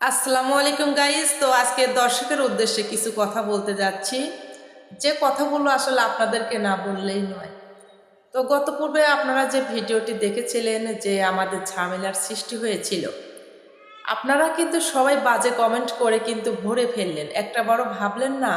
আসসালামু আলাইকুম গাইজ তো আজকে দর্শকের উদ্দেশ্যে কিছু কথা বলতে যাচ্ছি। যে কথাগুলো আসলে আপনাদেরকে না বললেই নয়। তো গত পূর্বে আপনারা যে ভিডিওটি দেখেছিলেন যে আমাদের ঝামেলার সৃষ্টি হয়েছিল, আপনারা কিন্তু সবাই বাজে কমেন্ট করে কিন্তু ভরে ফেললেন। একটা বড় ভাবলেন না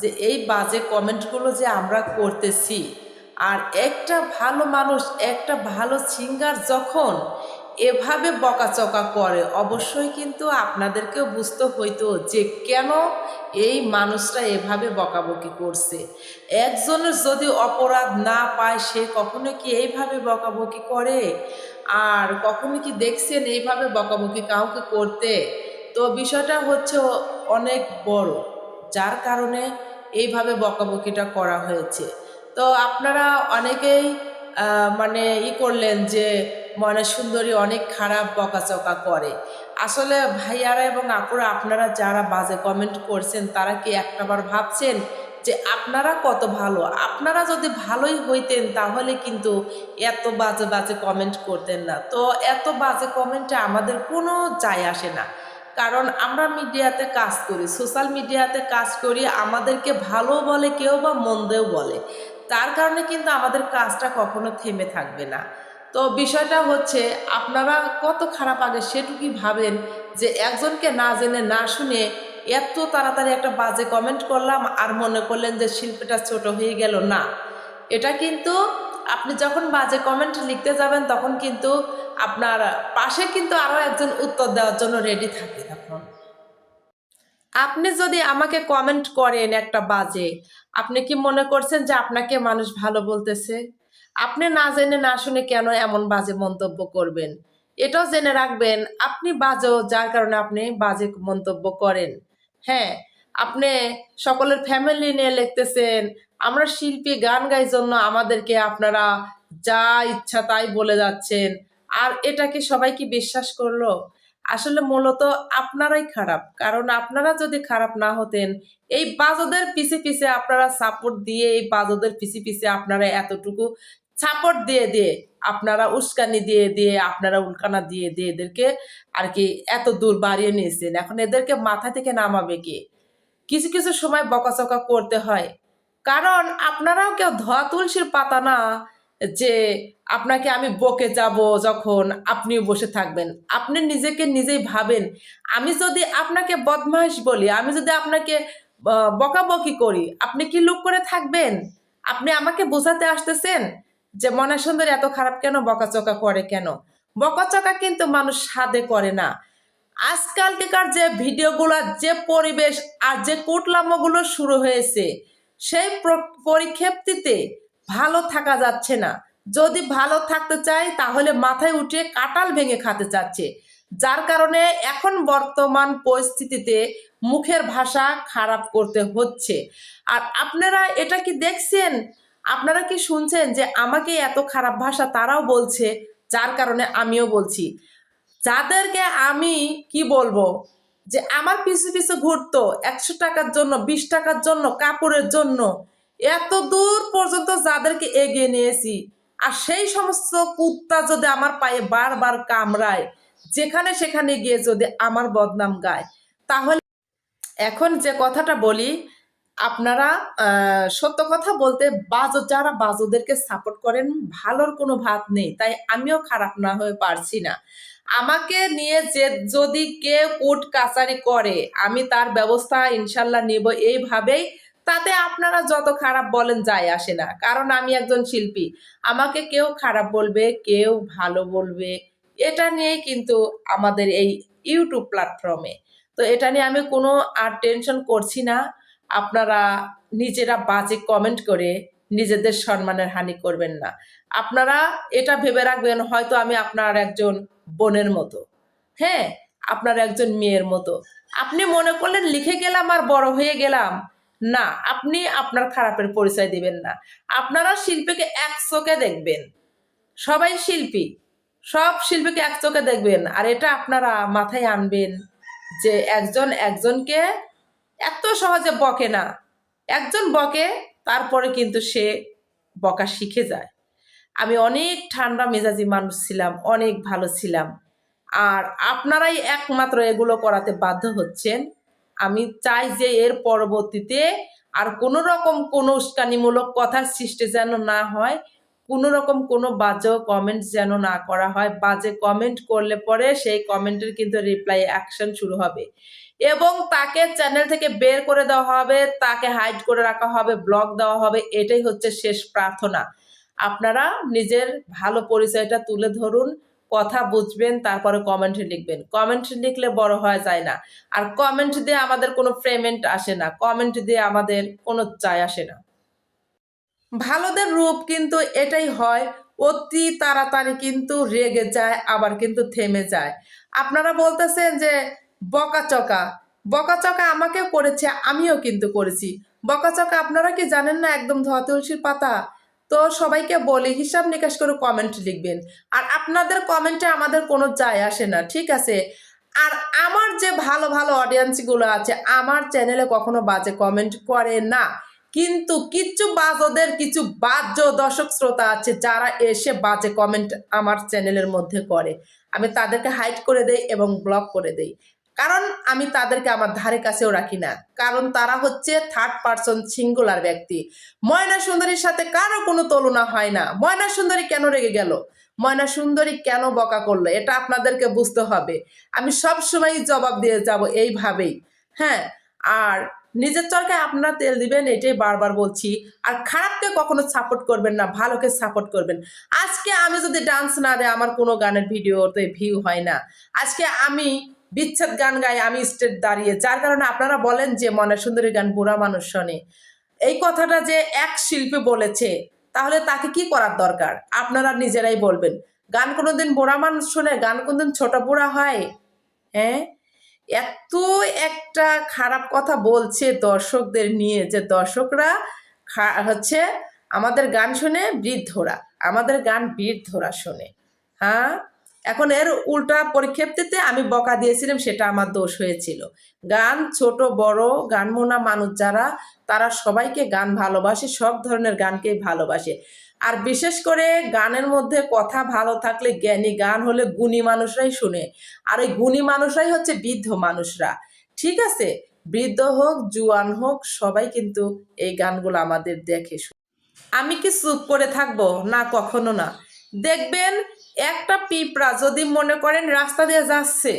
যে এই বাজে কমেন্টগুলো যে আমরা করতেছি, আর একটা ভালো মানুষ, একটা ভালো সিঙ্গার যখন এভাবে বকাচকা করে, অবশ্যই কিন্তু আপনাদেরকেও বুঝতে হইতো যে কেন এই মানুষটা এভাবে বকাবকি করছে। একজনের যদি অপরাধ না পায়, সে কখনো কি এইভাবে বকাবকি করে? আর কখনো কি দেখছেন এইভাবে বকাবকি কাউকে করতে? তো বিষয়টা হচ্ছে অনেক বড়, যার কারণে এইভাবে বকাবকিটা করা হয়েছে। তো আপনারা অনেকেই মানে ই করলেন যে মনে সুন্দরী অনেক খারাপ বকাচকা করে। আসলে ভাইয়ারা এবং আপুরা, আপনারা যারা বাজে কমেন্ট করছেন, তারা কি একটাবার ভাবছেন যে আপনারা কত ভালো? আপনারা যদি ভালোই হইতেন, তাহলে কিন্তু এত বাজে বাজে কমেন্ট করতেন না। তো এত বাজে কমেন্টে আমাদের কোনো যায় আসে না। কারণ আমরা মিডিয়াতে কাজ করি সোশ্যাল মিডিয়াতে কাজ করি, আমাদেরকে ভালো বলে কেউ বা মন্দেও বলে। তার কারণে কিন্তু আমাদের কাজটা কখনো থেমে থাকবে না। তো বিষয়টা হচ্ছে, আপনারা কত খারাপ আগে সেটুকুই ভাবেন যে একজনকে না জেনে, না শুনে এত তাড়াতাড়ি একটা বাজে কমেন্ট করলাম আর মনে করলেন যে শিল্পীটা ছোট হয়ে গেল না। এটা কিন্তু আপনি যখন বাজে কমেন্ট লিখতে যাবেন তখন কিন্তু আপনার পাশে কিন্তু আরও একজন উত্তর দেওয়ার জন্য রেডি থাকে তখন। আপনি যদি আমাকে কমেন্ট করেন একটা বাজে, আপনি কি মনে করছেন যে আপনাকে মানুষ ভালো বলতেছে? আপনি না জেনে না শুনে কেন এমন বাজে মন্তব্য করবেন? এটাও জেনে রাখবেন, আপনি বাজেও যার কারণে আপনি বাজে মন্তব্য করেন। হ্যাঁ আপনি সকলের ফ্যামিলি নিয়ে লিখতেছেন, আমরা শিল্পী গান গাই জন্য আমাদেরকে আপনারা যা ইচ্ছা তাই বলে যাচ্ছেন। আর এটা কি সবাই কি বিশ্বাস করল? আসলে মূলত আপনারাই খারাপ, কারণ আপনারা যদি খারাপ না হতেন, এই বাজদের পিছে পিছে আপনারা সাপোর্ট দিয়ে, এই বাজদের পিছে পিছে আপনারা এতটুকু সাপোর্ট দিয়ে দিয়ে, আপনারা উস্কানি দিয়ে দিয়ে, আপনারা উল্কানা দিয়ে দিয়ে এদেরকে আর কি এত দূর বাড়িয়ে নিয়েছেন। এখন এদেরকে মাথা থেকে নামাবে কে? কিছু কিছু সময় বকাচকা করতে হয়। কারণ আপনারাও কেউ ধোয়া তুলসীর পাতা না যে আপনাকে আমি বকে যাব যখন আপনিও বসে থাকবেন। আপনি নিজেকে নিজেই ভাবেন। আমি যদি আপনাকে বদমাইশ বলি, আমি যদি আপনাকে বকাবকি করি, আপনি কি লুক করে থাকবেন? আপনি আমাকে বোঝাতে আসতেছেন? যে মনে সুন্দর এত খারাপ কেন, বকাচকা করে কেন? বকাচকা কিন্তু মানুষ সাদে করে না। আজকালকার যে ভিডিওগুলো, যে পরিবেশ আর যে কুটলামগুলো শুরু হয়েছে, সেই প্র- পরিক্ষেপ্তিতে ভালো থাকা যাচ্ছে না। যদি ভালো থাকতে চাই তাহলে মাথায় উঠে কাটাল ভেঙে খাতে চাচ্ছে। যার কারণে এখন বর্তমান পরিস্থিতিতে মুখের ভাষা খারাপ করতে হচ্ছে। আর আপনারা এটা কি দেখছেন? আপনারা কি শুনছেন যে আমাকে এত খারাপ ভাষা তারাও বলছে? যার কারণে আমিও বলছি। যাদেরকে আমি কি বলব? যে আমার পিছু পিছু ঘুরতো, একশো টাকার জন্য, বিশ টাকার জন্য, কাপড়ের জন্য। এত দূর পর্যন্ত যাদেরকে এগিয়ে নিয়েছি। আর সেই সমস্ত কুত্তা যদি আমার পায়ে বারবার কামড়ায়, যেখানে সেখানে গিয়ে যদি আমার বদনাম গায়, তাহলে এখন যে কথাটা বলি আপনারা সত্য কথা বলতে বাজো, যারা বাজোদেরকে সাপোর্ট করেন, ভালোর কোনো ভাত নেই। তাই আমিও খারাপ না হয়ে পারছি না। আমাকে নিয়ে যে, যদি কেউ কোর্ট কাচারি করে, আমি তার ব্যবস্থা ইনশাল্লাহ নিব এইভাবেই। তাতে আপনারা যত খারাপ বলেন যায় আসে না। কারণ আমি একজন শিল্পী। আমাকে কেউ খারাপ বলবে, কেউ ভালো বলবে। এটা নিয়ে কিন্তু আমাদের এই ইউটিউব প্ল্যাটফর্মে তো এটা নিয়ে আমি কোনো আর টেনশন করছি না। আপনারা নিজেরা বাজে কমেন্ট করে নিজেদের সম্মানের হানি করবেন না। আপনারা এটা ভেবে রাখবেন, হয়তো আমি আপনার একজন বোনের মতো। হ্যাঁ আপনার একজন মেয়ের মতো। আপনি মনে করলেন লিখে গেলাম আর বড় হয়ে গেলাম। না, আপনি আপনার খারাপের পরিচয় দিবেন না। আপনারা শিল্পীকে এক চোখে দেখবেন। সবাই শিল্পী। সব শিল্পীকে এক চোখে দেখবেন। আর এটা আপনারা মাথায় আনবেন যে একজন একজনকে এত সহজে বকে না। একজন বকে, তারপরে কিন্তু সে বকা শিখে যায়। আমি অনেক ঠান্ডা মেজাজি মানুষ ছিলাম, অনেক ভালো ছিলাম। আর আপনারাই একমাত্র এগুলো করাতে বাধ্য হচ্ছেন। আমি চাই যে এর পরবর্তীতে আর কোনো রকম কোনো উস্কানিমূলক কথার সৃষ্টি যেন না হয়, কোনো রকম কোনো বাজে কমেন্ট যেন না করা হয়। বাজে কমেন্ট করলে পরে সেই কমেন্টের কিন্তু রিপ্লাই অ্যাকশন শুরু হবে। এবং তাকে চ্যানেল থেকে বের করে দেওয়া হবে, তাকে হাইড করে রাখা হবে ব্লক দেওয়া হবে, এটাই হচ্ছে শেষ প্রার্থনা। আপনারা নিজের ভালো পরিচয়টা তুলে ধরুন, কথা বুঝবেন, তারপরে কমেন্টে লিখবেন। কমেন্ট লিখলে বড় হওয়া যায় না। আর কমেন্ট দিয়ে আমাদের কোনো পেমেন্ট আসে না। কমেন্ট দিয়ে আমাদের কোনো চাই আসে না। ভালোদের রূপ কিন্তু এটাই হয়, অতি তাড়াতাড়ি কিন্তু রেগে যায়, আবার কিন্তু থেমে যায়। আপনারা বলতেছেন যে বকাচকা। বকাচকা আমাকেও করেছে, আমিও কিন্তু করেছি। বকাচকা আপনারা কি জানেন না একদম ধোয়া তুলসীর পাতা? তো সবাইকে বলি, হিসাব নিকাশ করে কমেন্ট লিখবেন। আর আপনাদের কমেন্টে আমাদের কোনো যায় আসে না, ঠিক আছে? আর আমার যে ভালো ভালো অডিয়েন্সগুলো আছে, আমার চ্যানেলে কখনো বাজে কমেন্ট করে না। কিন্তু কিছু বাজদের, কিছু বাহ্য দর্শক শ্রোতা আছে, যারা এসে বাজে কমেন্ট আমার চ্যানেলের মধ্যে করে। আমি তাদেরকে হাইড করে দেই এবং ব্লক করে দেই। কারণ আমি তাদেরকে আমার ধারে কাছেও রাখি না। কারণ তারা হচ্ছে থার্ড পার্সন সিঙ্গুলার ব্যক্তি। ময়না সুন্দরীর সাথে কারও কোনো তুলনা হয় না। ময়না সুন্দরী কেন রেগে গেল? ময়না সুন্দরী কেন বকা করল? এটা আপনাদেরকে বুঝতে হবে। আমি সব সময় জবাব দিয়ে যাব এইভাবেই। হ্যাঁ আর নিজের চরকায় আপনারা তেল দিবেন, এটাই বারবার বলছি। আর খারাপকে কখনো সাপোর্ট করবেন না, ভালোকে সাপোর্ট করবেন। আজকে আমি যদি ডান্স না দেয় আমার কোনো গানের ভিডিওতে ভিউ হয় না। আজকে আমি বিচ্ছেদ গান গাই আমি স্টেট দাঁড়িয়ে। যার কারণে আপনারা বলেন যে মনে সুন্দরী গান বুড়া মানুষ শোনে। এই কথাটা যে এক শিল্পী বলেছে, তাহলে তাকে কি করার দরকার? আপনারা নিজেরাই বলবেন। গান কোনোদিন বুড়া মানুষ শোনে, গান কোনোদিন ছোট বুড়া হয়? হ্যাঁ? এত একটা খারাপ কথা বলছে দর্শকদের নিয়ে যে, দর্শকরা হচ্ছে আমাদের গান শুনে বৃদ্ধরা, আমাদের গান বৃদ্ধরা শোনে। হ্যাঁ? এখন এর উল্টা পরিক্ষেপ্তিতে আমি বকা দিয়েছিলাম, সেটা আমার দোষ হয়েছিল। গান, ছোট, বড় গান মোনা মানুষ যারা, তারা সবাইকে গান ভালোবাসে, সব ধরনের গানকেই ভালোবাসে। আর বিশেষ করে গানের মধ্যে কথা ভালো থাকলে জ্ঞানী গান হলে গুণী মানুষরাই শুনে। আর ওই গুণী মানুষরাই হচ্ছে বৃদ্ধ মানুষরা। ঠিক আছে? বৃদ্ধ হোক, জুয়ান হোক, সবাই কিন্তু এই গানগুলো আমাদের দেখে। আমি কি চুপ করে থাকব? না, কখনো না। দেখবেন একটা পিঁপড়া যদি মনে করেন রাস্তা দিয়ে যাচ্ছে,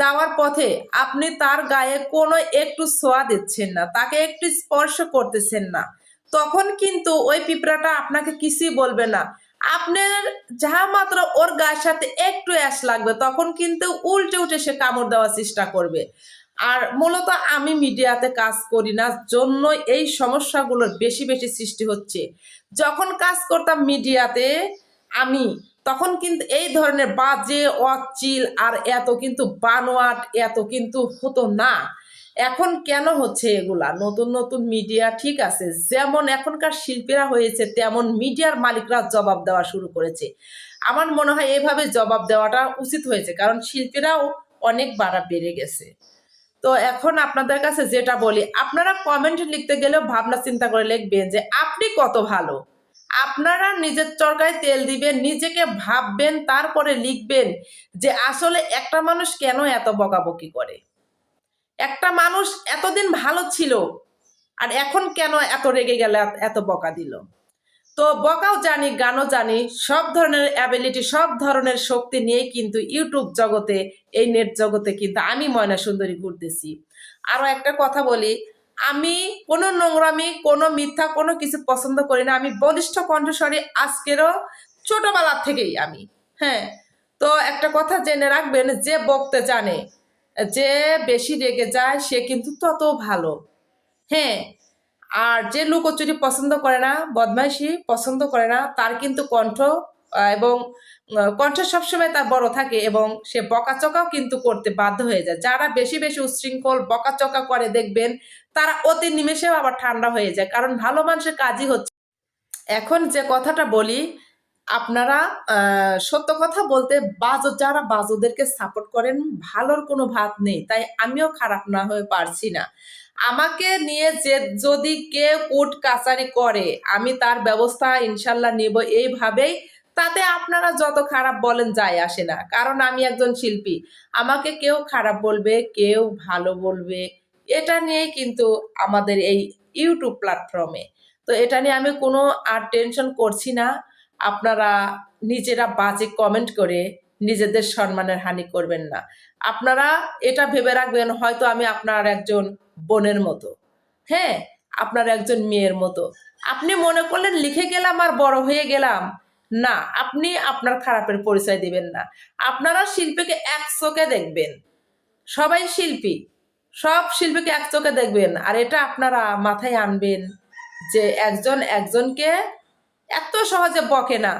যাওয়ার পথে আপনি তার গায়ে কোনো একটু ছোঁয়া দিচ্ছেন না, তাকে একটু স্পর্শ করতেছেন না, তখন কিন্তু ওই পিঁপড়াটা আপনাকে কিছুই বলবে না। আপনার যাহা মাত্র ওর গায়ের সাথে একটু অ্যাশ লাগবে, তখন কিন্তু উল্টে উঠে সে কামড় দেওয়ার চেষ্টা করবে। আর মূলত আমি মিডিয়াতে কাজ করি না জন্য এই সমস্যাগুলোর বেশি বেশি সৃষ্টি হচ্ছে। যখন কাজ করতাম মিডিয়াতে, আমি তখন কিন্তু এই ধরনের বাজে, অচিল আর এত কিন্তু বানোয়াট, এত কিন্তু হতো না। এখন কেন হচ্ছে এগুলা? নতুন নতুন মিডিয়া ঠিক আছে। যেমন এখনকার শিল্পীরা হয়েছে, তেমন মিডিয়ার মালিকরা জবাব দেওয়া শুরু করেছে। আমার মনে হয় এইভাবে জবাব দেওয়াটা উচিত হয়েছে, কারণ শিল্পীরাও অনেক বাড়া বেড়ে গেছে। তো এখন আপনাদের কাছে যেটা বলি, আপনারা কমেন্ট লিখতে গেলেও ভাবনা চিন্তা করে লিখবেন যে, আপনি কত ভালো? আপনারা নিজের চরকায় তেল দিবেন, নিজেকে ভাববেন, তারপরে লিখবেন যে আসলে একটা মানুষ কেন এত বকাবকি করে? একটা মানুষ এতদিন ভালো ছিল আর এখন কেন এত রেগে গেলে এত- বকা দিল? তো বকাও জানি, গানও জানি, সব ধরনের অ্যাবিলিটি সব ধরনের শক্তি নিয়ে কিন্তু ইউটিউব জগতে এই নেট জগতে কিন্তু আমি ময়না সুন্দরী ঘুরতেছি। আরও একটা কথা বলি আমি কোনো নোংরামি, কোনো মিথ্যা, কোনো কিছু পছন্দ করি না। আমি বলিষ্ঠ কণ্ঠস্বরে আজকেরও ছোটবেলার থেকেই আমি হ্যাঁ। তো একটা কথা জেনে রাখবেন, যে বকতে জানে, যে বেশি রেগে যায়, সে কিন্তু তত ভালো হ্যাঁ। আর যে লুকোচুরি পছন্দ করে না, বদমাইশি পছন্দ করে না, তার কিন্তু কণ্ঠ, এবং কণ্ঠ সবসময় তার বড় থাকে, এবং সে বকাচকাও কিন্তু করতে বাধ্য হয়ে যায়। যারা বেশি বেশি উচ্ছৃঙ্খল, বকাচকা করে দেখবেন তারা অতি নিমেষেও আবার ঠান্ডা হয়ে যায়, কারণ ভালো মানুষের কাজই হচ্ছে। এখন যে কথাটা বলি, আপনারা সত্য কথা বলতে বাজো, যারা বাজোদেরকে সাপোর্ট করেন, ভালোর কোনো ভাগ নেই, তাই আমিও খারাপ না হয়ে পারছি না। আমাকে নিয়ে যে যদি কেউ কোর্ট কাচারি করে, আমি তার ব্যবস্থা ইনশাল্লাহ নিব এইভাবেই, তাতে আপনারা যত খারাপ বলেন যায় আসে না। কারণ আমি একজন শিল্পী, আমাকে কেউ খারাপ বলবে, কেউ ভালো বলবে এটা নিয়েই কিন্তু আমাদের এই ইউটিউব প্ল্যাটফর্মে তো এটা নিয়ে আমি কোনো আর টেনশন করছি না। আপনারা নিজেরা বাজে কমেন্ট করে নিজেদের সম্মানের হানি করবেন না। আপনারা এটা ভেবে রাখবেন, হয়তো আমি আপনার একজন বোনের মতো। হ্যাঁ আপনার একজন মেয়ের মতো। আপনি মনে করলেন, লিখে গেলাম আর বড় হয়ে গেলাম। না, আপনি আপনার খারাপের পরিচয় দিবেন না। আপনারা শিল্পীকে এক চোখে দেখবেন। সবাই শিল্পী। সব শিল্পীকে এক চোখে দেখবেন আর এটা আপনারা মাথায় আনবেন যে একজন একজনকে এত সহজে বকে না।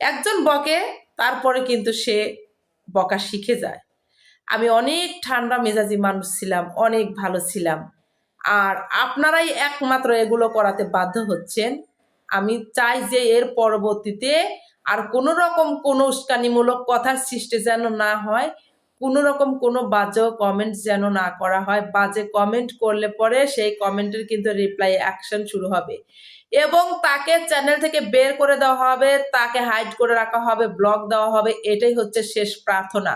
একজন বকে, তারপরে কিন্তু সে বকা শিখে যায়। আমি অনেক ঠান্ডা মেজাজি মানুষ ছিলাম, অনেক ভালো ছিলাম। আর আপনারাই একমাত্র এগুলো করাতে বাধ্য হচ্ছেন। আমি চাই যে এর পরবর্তীতে আর কোনো রকম কোনো উস্কানিমূলক কথার সৃষ্টি যেন না হয়। কোনো রকম কোনো বাজে কমেন্ট যেন না করা হয়, বাজে কমেন্ট করলে পরে সেই কমেন্টের কিন্তু রিপ্লাই অ্যাকশন শুরু হবে। এবং তাকে চ্যানেল থেকে বের করে দেওয়া হবে, তাকে হাইড করে রাখা হবে ব্লক দেওয়া হবে, এটাই হচ্ছে শেষ প্রার্থনা।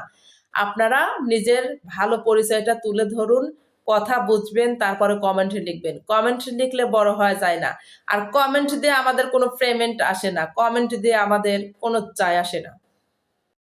আপনারা নিজের ভালো পরিচয়টা তুলে ধরুন, কথা বুঝবেন, তারপরে কমেন্ট লিখবেন। কমেন্ট লিখলে বড় হওয়া যায় না। আর কমেন্ট দিয়ে আমাদের কোনো পেমেন্ট আসে না। কমেন্ট দিয়ে আমাদের কোনো চাই আসে না।